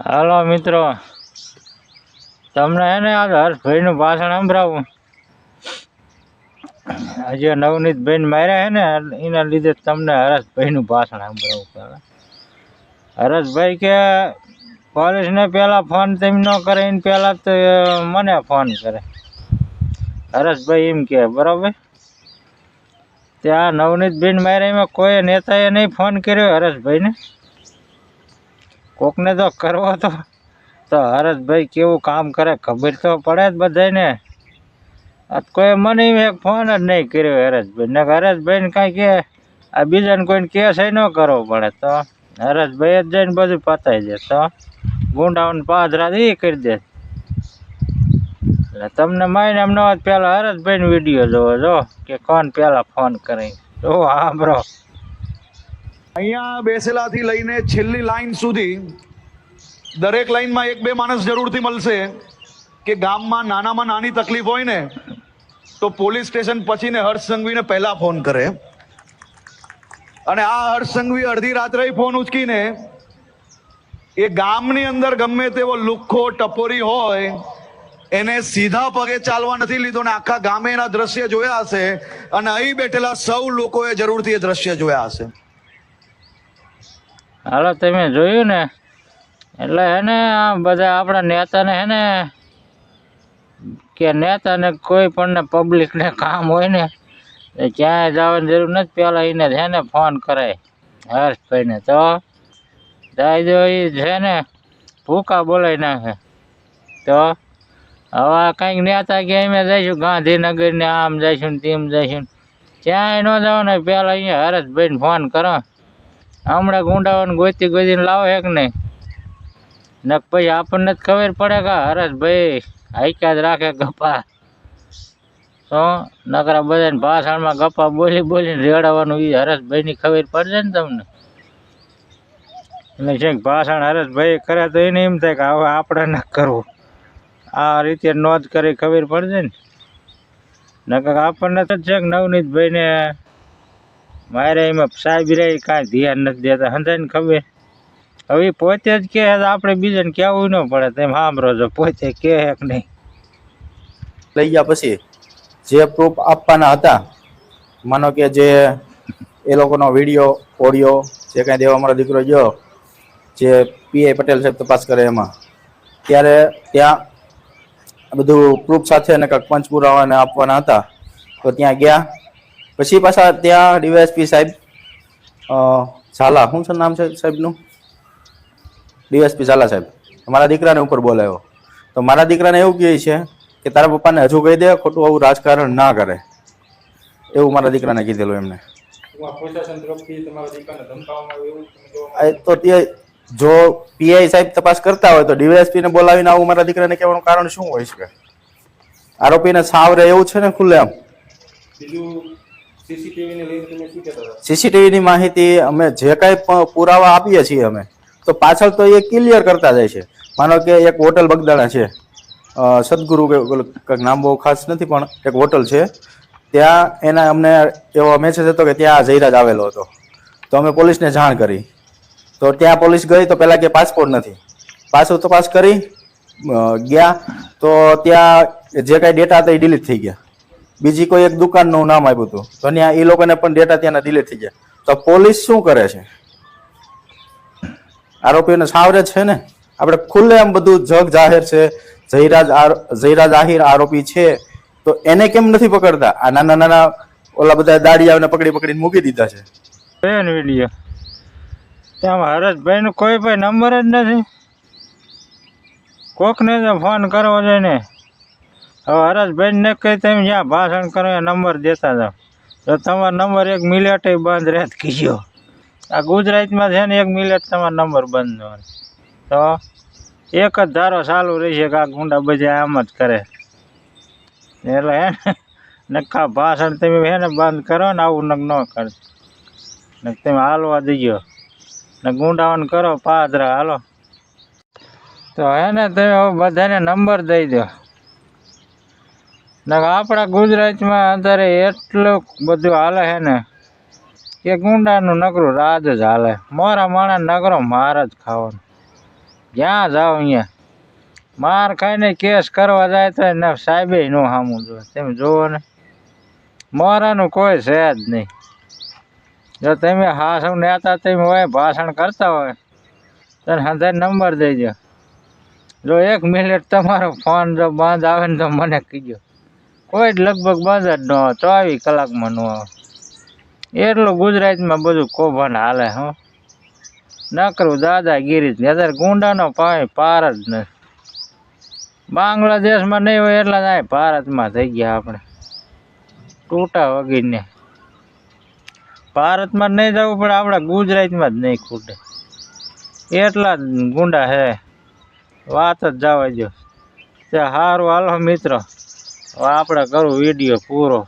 હાલો મિત્રો, તમને હે ને આ હર્ષભાઈનું ભાષણ સંભળાવું. હજી નવનીતભાઈને માર્યા હે ને, એના લીધે તમને હરેશભાઈનું ભાષણ સંભળાવું પહેલાં હરેશભાઈ કે પોલીસને પહેલાં ફોન તેમ ન કરે, એને પહેલાં તો મને ફોન કરે. હરેશભાઈ એમ કહે, બરાબર? ત્યાં નવનીતભાઈને માર્યા એમાં કોઈ નેતાએ નહીં ફોન કર્યો હરેશભાઈને કોકને તો કરવો તો તો હરેશભાઈ કેવું કામ કરે ખબર તો પડે જ બધાને કોઈ મને એક ફોન જ નહીં કર્યો હરેશભાઈ ને હરેશભાઈને કાંઈ કે, આ બીજાને કોઈને કેસ ન કરવો પડે તો. હરેશભાઈ જ જઈને બધું પતાવી દે તો. ગુંડાઓને પાદરા એ કરી દે. એટલે તમને માઈને એમ ન હોત પહેલાં હરેશભાઈનો વીડિયો જોવો જો, કે કોણ પહેલાં ફોન કરે. જો હા બ્રો અહીંયા બેસેલાથી લઈને છેલ્લી લાઈન સુધી દરેક લાઈનમાં એક બે માણસ જરૂરથી મળશે કે ગામમાં નાનામાં નાની તકલીફ હોય ને, તો પોલીસ સ્ટેશન પછીને હર્ષ સંઘવીને પહેલા ફોન કરે. અને આ હર્ષ સંઘવી અડધી રાત્રે ફોન ઉચકીને એ ગામની અંદર ગમે તેવો લુખ્ખો ટપોરી હોય, એને સીધા પગે ચાલવા નથી લીધો ને આખા ગામે એના દ્રશ્ય જોયા હશે અને અહીં બેઠેલા સૌ લોકોએ જરૂરથી એ દ્રશ્ય જોયા હશે. હાલો, તમે જોયું ને? એટલે હે ને, આ બધા આપણા નેતાને હે ને, કે નેતાને કોઈ પણ પબ્લિકને કામ હોય ને, એ ક્યાંય જવાની જરૂર નથી. પહેલાં એને છે ને ફોન કરાય હર્ષભાઈને તો. દાદો એ છે ને, ભૂકા બોલાવી નાખે. તો હવે કંઈક નેતા કે અમે જઈશું, ગાંધીનગરને આમ જઈશું ને તેમ જઈશું ક્યાંય ન જવાનું પહેલાં અહીંયા હર્ષભાઈને ફોન કરો. હમણાં ગુંડાઓને ગોતી ગોતીને લાવો એક નહીં ને પછી આપણને જ ખબર પડે કે હરેશભાઈ હાઈકા જ રાખે ગપ્પા. તો નકરા બધાને ભાષણમાં ગપ્પા બોલી બોલીને રેડાવાનું એ હરસભાઈની ખબર પડશે ને તમને? એટલે છે ભાષણ હરેશભાઈ કરે તો એને એમ થાય કે હવે આપણે ન કરવું. આ રીતે નોંધ કરી ખબર પડશે ને? નકર આપણને તો છે કે નવનીતભાઈને મારે એમાં સાહેબ રે કાંઈ ધ્યાન નથી દેતા. સમજાય ને ખબર? હવે પોતે જ કહે આપણે બીજાને કહેવું ન પડે. તેમ સાંભળો છો, પોતે કહે કે નહીં? લઈ ગયા પછી જે પ્રૂફ આપવાના હતા, માનો કે જે એ લોકોનો વીડિયો ઓડિયો જે કાંઈ દેવા મારો દીકરો ગયો, જે પીઆઈ પટેલ સાહેબ તપાસ કરે એમાં, ત્યારે ત્યાં બધું પ્રૂફ સાથે અને કાંઈક પંચ પુરાવાને આપવાના હતા. તો ત્યાં ગયા પછી પાછા ત્યાં ડીવાયએસપી સાહેબ ઝાલા, શું છે નામ છે સાહેબનું? ડીએસપી ઝાલા સાહેબ. મારા દીકરાને ઉપર બોલાયો. તો મારા દીકરાને એવું કહે છે કે તારા પપ્પાને હજુ કહી દે, ખોટું આવું રાજકારણ ના કરે. એવું મારા દીકરાને કીધેલું એમને. તો તે જો પીઆઈ સાહેબ તપાસ કરતા હોય તો ડીવાયએસપી ને બોલાવીને આવું મારા દીકરાને કહેવાનું કારણ શું હોય શકે આરોપીને સાવરે એવું છે ને ખુલ્લે આમ સીસીટીવી ની માહિતી અમે જે કાંઈ પુરાવા આપીએ છીએ અમે, તો પાછળ તો એ ક્લિયર કરતા જાય છે. માનો કે એક હોટલ બગદાણા છે સદગુરુ કંઈક નામ બહુ ખાસ નથી, પણ એક હોટલ છે, ત્યાં એના અમને એવો મેસેજ હતો કે ત્યાં જયરાજ આવેલો હતો. તો અમે પોલીસને જાણ કરી. તો ત્યાં પોલીસ ગઈ તો પહેલાં કે પાસપોર્ટ નથી. પાછું તપાસ કરી ગયા, તો ત્યાં જે કાંઈ ડેટા હતા એ ડિલીટ થઈ ગયા. બીજી કોઈ એક દુકાનનું નામ આપ્યું હતું. તો ત્યાં એ લોકોને પણ ડેટા ત્યાંના ડિલીટ થઈ ગયા. તો પોલીસ શું કરે છે? આરોપીઓને સાવરે છે ને? આપણે ખુલ્લે આમ બધું જગ જાહેર છે, જયરાજ જયરાજ આહિર આરોપી છે. તો એને કેમ નથી પકડતા? આ નાના નાના ઓલા બધા દાડિયાઓને પકડી પકડીને મૂકી દીધા છે. બેન વીડિયો. ત્યાં હરેશભાઈનો કોઈ ભાઈ નંબર જ નથી. કોકને ફોન કરવો જોઈએ ને. હવે હરેશભાઈને ને કહી તમે જ્યાં ભાષણ કરો એ નંબર દેતા જાઓ. તો તમારો નંબર એક મિલેટ બંધ રહે તો કીજો. આ ગુજરાતમાં છે ને એક મિલેટ તમારો નંબર બંધ નો તો એક જ ધારો ચાલુ રહેશે કે આ ગુંડા બજા આમ જ કરે. એટલે હે ને, નક્કા ભાષણ તમે હે ને બંધ કરો ને આવું નક ન કરો. ને તમે હાલવા દઈજો ને ગુંડાઓને કરો પાદરા, હાલો. તો હે ને તમે બધાને નંબર દઈ દો. આપણા ગુજરાતમાં અત્યારે એટલું બધું હાલે છે ને કે ગુંડાનું નકરું રાજ જ હાલે. મારા માણા નગરો માર જ ખાવાનું. જ્યાં જાઓ અહીંયા? માર ખાઈને કેસ કરવા જાય તો ને સાહેબે નો સામું જોવે. તમે જુઓ ને. મોરાનું કોઈ છે જ નહીં. જો તમે હા સૌ નેતા તમે હોય, ભાષણ કરતા હોય તો હંધાર નંબર દેજો. જો એક મિનિટ તમારો ફોન જો બંધ આવે ને તો મને કીજો. કોઈ લગભગ બંધ નો ચોવીસ કલાકમાં ન એટલું ગુજરાતમાં બધું કૌભાંડ હાલે, હો. નકરું દાદાગીરી જ. અત્યારે ગુંડાનો પાય પાર જ નથી. બાંગ્લાદેશમાં નહીં હોય એટલા જ ભારતમાં થઈ ગયા આપણે. તૂટા વગીને. ભારતમાં નહીં જવું પણ આપણા ગુજરાતમાં જ નહીં ખૂટે. એટલા જ ગુંડા હે. વાત જ જવા દો તે સારું હાલો, મિત્રો. આપણે કરું વીડિયો પૂરો.